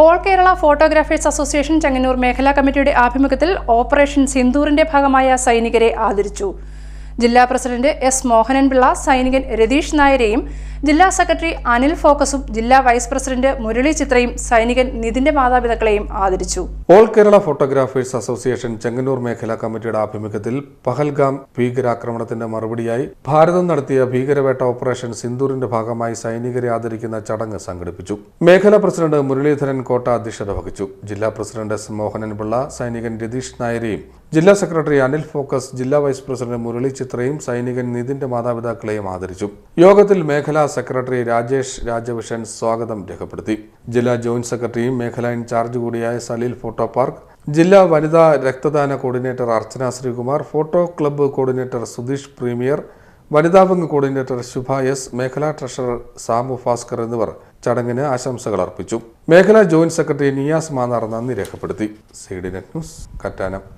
All Kerala photographers association Chengannur മേഖലാ കമ്മിറ്റിയുടെ ആഭിമുഖ്യത്തിൽ ഓപ്പറേഷൻ സിന്ദൂറിന്റെ ഭാഗമായ സൈനികരെ ആദരിച്ചു. ജില്ലാ പ്രസിഡന്റ് എസ് മോഹനൻപിള്ള സൈനികൻ രതീഷ് നായരെയും ജില്ലാ സെക്രട്ടറി അനിൽ ഫോക്കസും ജില്ലാ വൈസ് പ്രസിഡന്റ് മുരളി ചിത്രയും സൈനികൻ നിതിന്റെ മാതാപിതാക്കളെയും ആദരിച്ചു. All Kerala photographers association Chengannur മേഖലാ കമ്മിറ്റിയുടെ ആഭിമുഖ്യത്തിൽ പഹൽഗാം ഭീകരാക്രമണത്തിന്റെ മറുപടിയായി ഭാരതം നടത്തിയ ഭീകരവേട്ട ഓപ്പറേഷൻ സിന്ദൂറിന്റെ ഭാഗമായി സൈനികരെ ആദരിക്കുന്ന ചടങ്ങ് സംഘടിപ്പിച്ചു. മേഖലാ പ്രസിഡന്റ് മുരളീധരൻ കോട്ട അധ്യക്ഷത വഹിച്ചു. ജില്ലാ പ്രസിഡന്റ് എസ് മോഹനൻ പിള്ള സൈനികൻ രതീഷ് നായരെയും ജില്ലാ സെക്രട്ടറി അനിൽ ഫോക്കസ് ജില്ലാ വൈസ് പ്രസിഡന്റ് മുരളി ചിത്രയും സൈനികൻ നിതിന്റെ മാതാപിതാക്കളെയും ആദരിച്ചു. യോഗത്തിൽ മേഖലാ സെക്രട്ടറി രാജേഷ് രാജവിഷൻ സ്വാഗതം രേഖപ്പെടുത്തി. ജില്ലാ ജോയിന്റ് സെക്രട്ടറിയും മേഖലാ ഇൻചാർജ് കൂടിയായ സലീൽ ഫോട്ടോ പാർക്ക് ജില്ലാ വനിതാ രക്തദാന coordinator Archana Sreekumar photo club coordinator Sudheesh premier വനിതാ വിംഗ് കോർഡിനേറ്റർ ശുഭ എസ് മേഖലാ ട്രഷറർ സാമു ഭാസ്കർ എന്നിവർ ചടങ്ങിന് ആശംസകൾ അർപ്പിച്ചു. മേഖലാ ജോയിന്റ് സെക്രട്ടറി നിയാസ് മാന്നാർ നന്ദി രേഖപ്പെടുത്തി. Net news Kattanam.